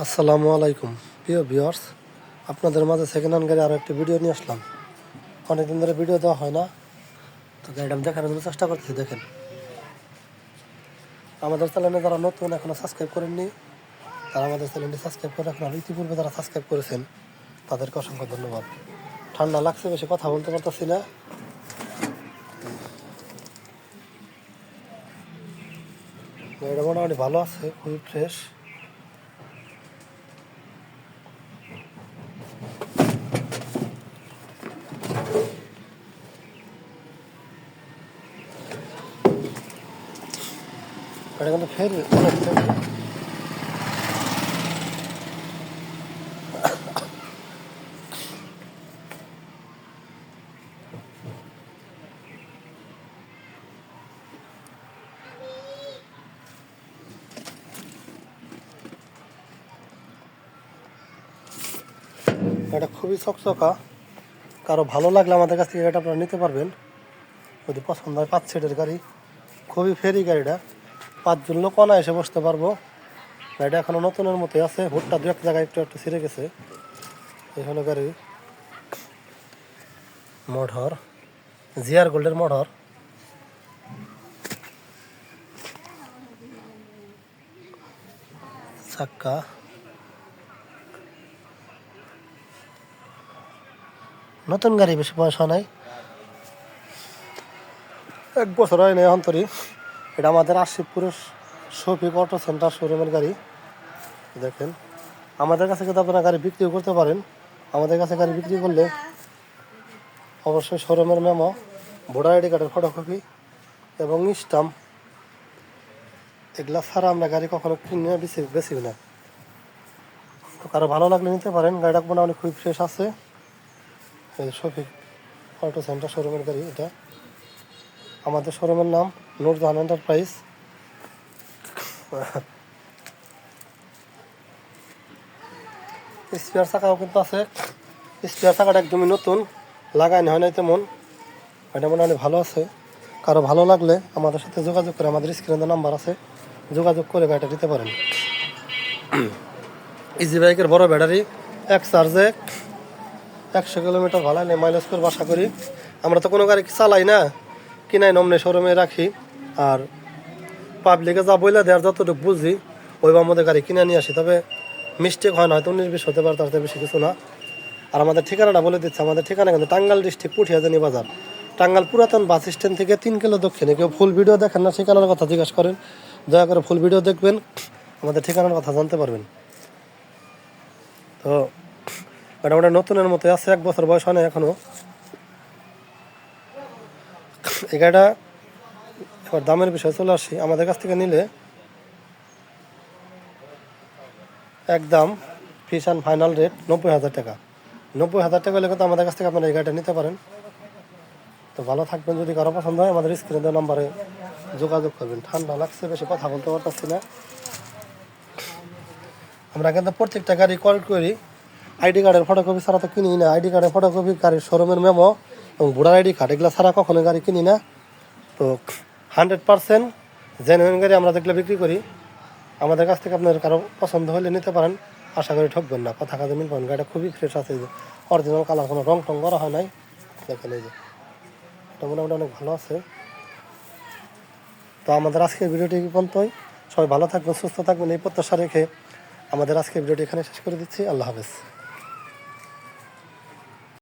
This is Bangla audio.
আসসালামু আলাইকুম। প্রিয় ভিউয়ার্স, আপনাদের মাঝে সেকেন্ড হ্যান্ড গাড়ি আরও একটি ভিডিও নিয়ে আসলাম। অনেকদিন ধরে ভিডিও দেওয়া হয় না। তো গাড়িটা আমি দেখানোর জন্য চেষ্টা করতেছি, দেখেন। আমাদের চ্যানেলে যারা নতুন এখনও সাবস্ক্রাইব করেননি, তারা আমাদের চ্যানেলটি সাবস্ক্রাইব করে রাখুন। আর ইতিপূর্বে যারা সাবস্ক্রাইব করেছেন, তাদেরকে অসংখ্য ধন্যবাদ। ঠান্ডা লাগছে, বেশি কথা বলতে পারতেছি না। গাড়িটা মোটামুটি ভালো আছে, খুবই ফ্রেশ গাড়ি কিন্তু ফের এটা খুবই চকচকা। কারও ভালো লাগলে আমাদের কাছ থেকে এটা আপনারা নিতে পারবেন। যদি পছন্দ হয় পাঁচ সিটের গাড়ি, খুবই ফেরি গাড়িটা। পাঁচজন লোক এসে বসতে পারব। গাড়িটা এখনও নতুনের মতোই আছে। হুটটা দু এক জায়গায় একটু একটু ছিঁড়ে গেছে। হলো গাড়ি। মোটর জিআর গোল্ডের মোটর চাক্কা। নতুন গাড়ি বেশি পয়সা নাই। এক বছর হয় না অন্তরই। এটা আমাদের আশিপুরের শফিক অটো সেন্টার শোরুমের গাড়ি। দেখেন, আমাদের কাছে কিন্তু আপনারা গাড়ি বিক্রিও করতে পারেন। আমাদের কাছে গাড়ি বিক্রি করলে অবশ্যই শোরুমের মেমো, ভোটার আইডি কার্ডের ফটোকপি এবং স্টাম্প এগুলা ছাড়া আমরা গাড়ি কখনো কিনে বেশি বেশি না। তো কারও ভালো লাগলে নিতে পারেন। গাড়িটা মনে অনেক খুবই ফ্রেশ আছে। এই শফিক অটো সেন্টার শোরুমের গাড়ি এটা। আমাদের শোরুমের নাম নূরজাহান এন্টারপ্রাইজ। স্পেয়ার চাকাও কিন্তু আছে। স্পেয়ার চাকাটা একদমই নতুন লাগাইনি হয় নাই তেমন, এটা মনে হয় ভালো আছে। কারও ভালো লাগলে আমাদের সাথে যোগাযোগ করে আমাদের স্ক্রিনে নাম্বার আছে, যোগাযোগ করে গাড়িটা দিতে পারেন। ইজি বাইকের বড় ব্যাটারি, এক চার্জে একশো কিলোমিটার ভালো মাইলেজ করে বাসা করি। আমরা তো কোনো গাড়ি চালাই না। কিনাই নমনে শোরুমে রাখি। আর পাবলিকে যা বইলা দেওয়ার যতটুকু বুঝি ওই আমাদের গাড়ি কিনে নিয়ে আসি। তবে মিস্টেক হয় না, হয়তো উনিশ বিশ হতে পারে, তার বেশি কিছু না। আর আমাদের ঠিকানাটা বলে দিচ্ছে, আমাদের ঠিকানা কিন্তু টাঙ্গাল ডিস্ট্রিক্ট পুঠিয়াজানি বাজার। টাঙ্গাল পুরাতন বাস স্ট্যান্ড থেকে তিন কিলো দক্ষিণে। কেউ ফুল ভিডিও দেখেন না ঠিকানার কথা জিজ্ঞাসা করেন। দয়া করে ফুল ভিডিও দেখবেন, আমাদের ঠিকানার কথা জানতে পারবেন। তো এটা ওটা নতুনের মতো আছে, এক বছর বয়স হয় না এখনও। এই গাড়িটা এবার দামের বিষয়ে চলে আসি। আমাদের কাছ থেকে নিলে একদম ফিস অ্যান্ড ফাইনাল রেট নব্বই হাজার টাকা। নব্বই হাজার টাকা হলে কিন্তু আমাদের কাছ থেকে আপনারা এই গাড়িটা নিতে পারেন। তো ভালো থাকবেন। যদি কারও পছন্দ হয়, আমাদের স্ক্রিনে নাম্বারে যোগাযোগ করবেন। ঠান্ডা লাগছে, বেশি কথা বলতে পারতেছি না। আমরা কিন্তু প্রত্যেকটা গাড়ি কল করি। আইডি কার্ডের ফটোকপি ছাড়া তো কিনি না। আইডি কার্ডের ফটোকপি গাড়ির শোরুমের মেমো এবং বুড়ার আইডি কার্ড, এগুলো ছাড়া কখনো গাড়ি কিনি না। তো হান্ড্রেড পার্সেন্ট জেনুইন গাড়ি আমরা যেগুলো বিক্রি করি, আমাদের কাছ থেকে আপনার কারও পছন্দ হলে নিতে পারেন। আশা করি ঠকবেন না। কথা কাজে মিল পাবেন গাড়িটা খুবই ফ্রেশ আছে। যে অরিজিনাল কালার কোনো রং টং করা হয় নাই। দেখেন এই যে, এটা মোটামুটি অনেক ভালো আছে। তো আমাদের আজকের ভিডিওটি কি পর্যন্তই। সবাই ভালো থাকবেন, সুস্থ থাকবেন। এই প্রত্যাশা রেখে আমাদের আজকের ভিডিওটি এখানে শেষ করে দিচ্ছি। আল্লাহ হাফেজ।